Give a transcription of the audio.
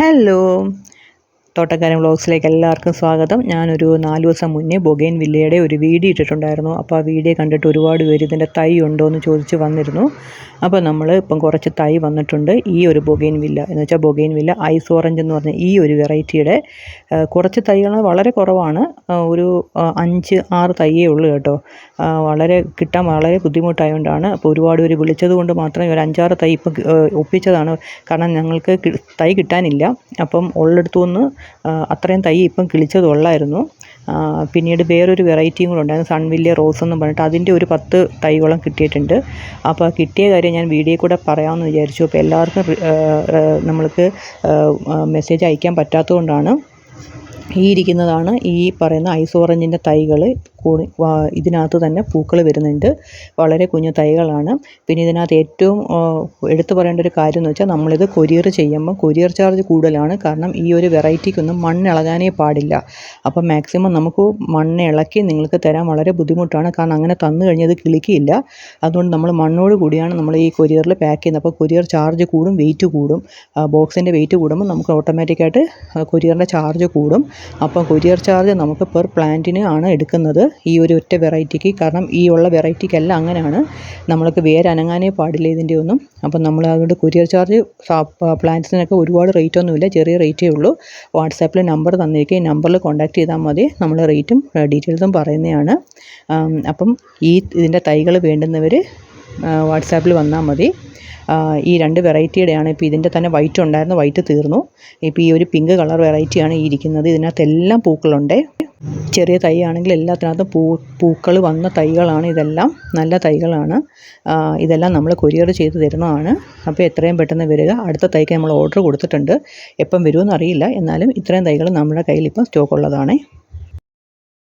Hello. തോട്ടക്കാരൻ വ്ലോഗ്സിലേക്ക് എല്ലാവർക്കും സ്വാഗതം. ഞാനൊരു നാല് ദിവസം മുന്നേ ബൊഗൈൻ വില്ലയുടെ ഒരു വീഡിയോ ഇട്ടിട്ടുണ്ടായിരുന്നു. അപ്പോൾ ആ വീഡിയോ കണ്ടിട്ട് ഒരുപാട് പേര് ഇതിന്റെ തൈ ഉണ്ടോ എന്ന് ചോദിച്ച് വന്നിരുന്നു. അപ്പോൾ നമ്മൾ ഇപ്പം കുറച്ച് തൈ വന്നിട്ടുണ്ട്. ഈ ഒരു ബൊഗൈൻ വില്ല എന്ന് വെച്ചാൽ ബൊഗൈൻ വില്ല ഐസ് ഓറഞ്ച് എന്ന് പറഞ്ഞ ഈ ഒരു വെറൈറ്റിയുടെ കുറച്ച് തൈകൾ വളരെ കുറവാണ്. ഒരു അഞ്ച് ആറ് തൈയേ ഉള്ളൂ കേട്ടോ. വളരെ കിട്ടാൻ വളരെ ബുദ്ധിമുട്ടായതുകൊണ്ടാണ് അപ്പോൾ ഒരുപാട് പേര് വിളിച്ചത് കൊണ്ട് മാത്രമേ ഒരു അഞ്ചാറ് തൈ ഇപ്പം ഒപ്പിച്ചതാണ്. കാരണം ഞങ്ങൾക്ക് തൈ കിട്ടാനില്ല. അപ്പം ഉള്ളിടത്തു നിന്ന് അത്രയും തൈ ഇപ്പം കിളിച്ചതുള്ളായിരുന്നു പിന്നീട് വേറൊരു വെറൈറ്റിയും കൂടെ ഉണ്ടായിരുന്നു. സൺവില്യ റോസ് എന്ന് പറഞ്ഞിട്ട് അതിന്റെ ഒരു പത്ത് തൈകളും കിട്ടിയിട്ടുണ്ട്. അപ്പോൾ കിട്ടിയ കാര്യം ഞാൻ വീഡിയോ കൂടെ പറയാമെന്ന് വിചാരിച്ചു. അപ്പോൾ എല്ലാവർക്കും നമ്മൾക്ക് മെസ്സേജ് അയക്കാൻ പറ്റാത്തതുകൊണ്ടാണ് ഈ ഇരിക്കുന്നതാണ് ഈ പറയുന്ന ഐസ് ഓറഞ്ചിന്റെ തൈകൾ കൂടി ഇതിനകത്ത് തന്നെ പൂക്കൾ വരുന്നുണ്ട്. വളരെ കുഞ്ഞു തൈകളാണ്. പിന്നെ ഇതിനകത്ത് ഏറ്റവും എടുത്തു പറയേണ്ട ഒരു കാര്യം എന്ന് വെച്ചാൽ നമ്മളിത് കൊരിയർ ചെയ്യുമ്പോൾ കൊരിയർ ചാർജ് കൂടുതലാണ്. കാരണം ഈ ഒരു വെറൈറ്റിക്കൊന്നും മണ്ണ് ഇളകാനേ പാടില്ല. അപ്പം മാക്സിമം നമുക്ക് മണ്ണ് ഇളക്കി നിങ്ങൾക്ക് തരാൻ വളരെ ബുദ്ധിമുട്ടാണ്. കാരണം അങ്ങനെ തന്നു കഴിഞ്ഞത് കിളിക്കില്ല അതുകൊണ്ട് നമ്മൾ മണ്ണോട് കൂടിയാണ് നമ്മൾ ഈ കൊരിയറിൽ പാക്ക് ചെയ്യുന്നത്. അപ്പോൾ കൊരിയർ ചാർജ് കൂടും വെയിറ്റ് കൂടും. ബോക്സിന്റെ വെയിറ്റ് കൂടുമ്പോൾ നമുക്ക് ഓട്ടോമാറ്റിക്കായിട്ട് കൊരിയറിന്റെ ചാർജ് കൂടും. അപ്പോൾ കൊരിയർ ചാർജ് നമുക്ക് പെർ പ്ലാന്റിന് ആണ് എടുക്കുന്നത്. ഈ ഒരു ഒറ്റ വെറൈറ്റിക്ക്. കാരണം ഈ ഉള്ള വെറൈറ്റിക്കെല്ലാം അങ്ങനെയാണ്. നമ്മൾക്ക് വേര് അനങ്ങാനേ പാടില്ല ഇതിന്റെ ഒന്നും. അപ്പം നമ്മൾ അതുകൊണ്ട് കൊരിയർ ചാർജ് പ്ലാന്റ്സിനൊക്കെ ഒരുപാട് റേറ്റ് ഒന്നുമില്ല ചെറിയ റേറ്റേ ഉള്ളൂ. വാട്സാപ്പിൽ നമ്പർ തന്നിരിക്കുക ഈ നമ്പറിൽ കോൺടാക്ട് ചെയ്താൽ മതി. നമ്മൾ റേറ്റും ഡീറ്റെയിൽസും പറയുന്നതാണ്. അപ്പം ഈ ഇതിന്റെ തൈകൾ വേണ്ടുന്നവർ വാട്സാപ്പിൽ വന്നാൽ മതി. ഈ രണ്ട് വെറൈറ്റിയുടെയാണ് ഇപ്പോൾ ഇതിന്റെ തന്നെ വൈറ്റ് ഉണ്ടായിരുന്നു വൈറ്റ് തീർന്നു. ഇപ്പോൾ ഈ ഒരു പിങ്ക് കളർ വെറൈറ്റിയാണ് ഈ ഇരിക്കുന്നത്. ഇതിനകത്തെല്ലാം പൂക്കളുണ്ട്. ചെറിയ തൈയാണെങ്കിൽ എല്ലാത്തിനകത്തും പൂ പൂക്കൾ വന്ന തൈകളാണ് ഇതെല്ലാം. നല്ല തൈകളാണ്. ഇതെല്ലാം നമ്മൾ കൊരിയർ ചെയ്ത് തരുന്നതാണ്. അപ്പോൾ എത്രയും പെട്ടെന്ന് വരിക. അടുത്ത തൈക്ക് നമ്മൾ ഓർഡർ കൊടുത്തിട്ടുണ്ട്. എപ്പം വരുമെന്ന് അറിയില്ല. എന്നാലും ഇത്രയും തൈകൾ നമ്മുടെ കയ്യിൽ ഇപ്പം സ്റ്റോക്ക് ഉള്ളതാണേ